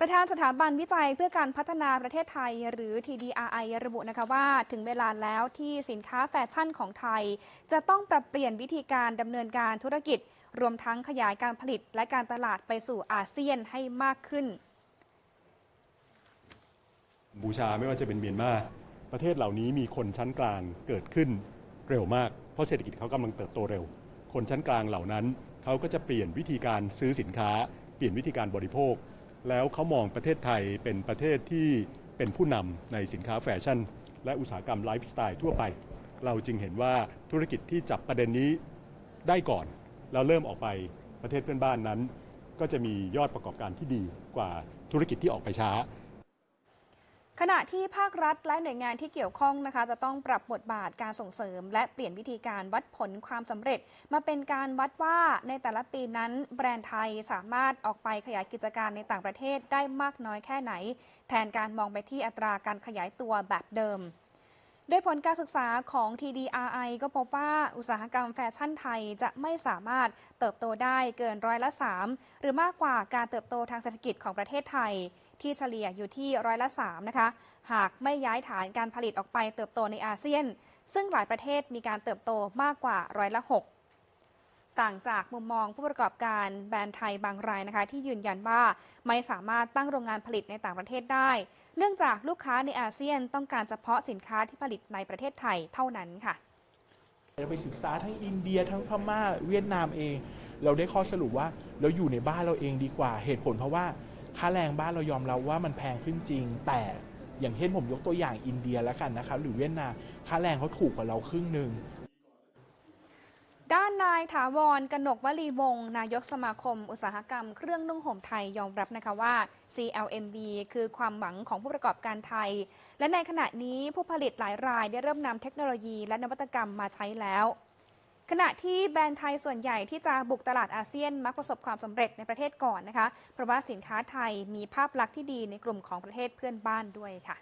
ประธานสถาบันวิจัยเพื่อการพัฒนาประเทศไทย หรือ TDRI ระบุนะคะว่า ถึงเวลาแล้วที่สินค้าแฟชั่นของไทย จะต้องปรับเปลี่ยนวิธีการดำเนินการธุรกิจ รวมทั้งขยายการผลิตและการตลาดไปสู่อาเซียนให้มากขึ้น บูชาไม่ว่าจะเป็นเมียนมาประเทศเหล่านี้มีคนชั้นกลางเกิดขึ้นเร็วมาก เพราะเศรษฐกิจเขากำลังเติบโตเร็ว คนชั้นกลางเหล่านั้นเขาก็จะเปลี่ยนวิธีการซื้อสินค้า เปลี่ยนวิธีการบริโภค แล้วเขามองประเทศไทยเป็นประเทศที่เป็นผู้นำในสินค้าแฟชั่น และอุตสาหกรรมไลฟ์สไตล์ทั่วไป เราจึงเห็นว่าธุรกิจที่จับประเด็นนี้ได้ก่อน แล้วเริ่มออกไปประเทศเพื่อนบ้านนั้น ก็จะมียอดประกอบการที่ดีกว่าธุรกิจที่ออกไปช้า ขณะที่ภาครัฐและหน่วยงานที่เกี่ยวข้องนะคะ จะต้องปรับบทบาทการส่งเสริม และเปลี่ยนวิธีการวัดผลความสำเร็จ มาเป็นการวัดว่าในแต่ละปีนั้น แบรนด์ไทยสามารถออกไปขยายกิจการในต่างประเทศได้มากน้อยแค่ไหน แทนการมองไปที่อัตราการขยายตัวแบบเดิม โดยผลการศึกษาของ TDRI ก็พบว่าอุตสาหกรรมแฟชั่นไทยจะไม่สามารถเติบโตได้เกินร้อยละ 3 หรือมากกว่าการเติบโตทางเศรษฐกิจของประเทศไทย ที่เฉลี่ยอยู่ที่ร้อยละ 3 นะคะ หากไม่ย้ายฐานการผลิตออกไปเติบโตในอาเซียน ซึ่งหลายประเทศมีการเติบโตมากกว่าร้อยละ 6 ต่างจากมุมมองผู้ประกอบการแบรนด์ไทยบางรายนะคะ ที่ยืนยันว่าไม่สามารถตั้งโรงงานผลิตในต่างประเทศได้ เนื่องจากลูกค้าในอาเซียนต้องการเฉพาะสินค้าที่ผลิตในประเทศไทยเท่านั้นค่ะเราไปศึกษาทั้งอินเดียทั้งพม่าเวียดนามเอง เราได้ข้อสรุปว่าเราอยู่ในบ้านเราเองดีกว่าเหตุผลเพราะว่าค่าแรงบ้านเรายอมรับว่ามันแพงขึ้นจริง แต่อย่างเช่นผมยกตัวอย่างอินเดียแล้วกันนะครับหรือเวียดนามค่าแรงเขาถูกกว่าเราครึ่งหนึ่ง ด้านนายถาวรกนกวลีวงนายกสมาคม อุตสาหกรรมเครื่องนุ่งห่มไทยยอมรับนะคะว่า CLMV คือความหวังของผู้ประกอบการไทย และในขณะนี้ผู้ผลิตหลายรายได้เริ่มนำเทคโนโลยีและนวัตกรรมมาใช้แล้ว ขณะที่แบรนด์ไทยส่วนใหญ่ที่จะบุกตลาดอาเซียนมักประสบความสำเร็จในประเทศก่อนนะคะเพราะว่าสินค้าไทยมีภาพลักษณ์ที่ดีในกลุ่มของประเทศเพื่อนบ้านด้วยค่ะ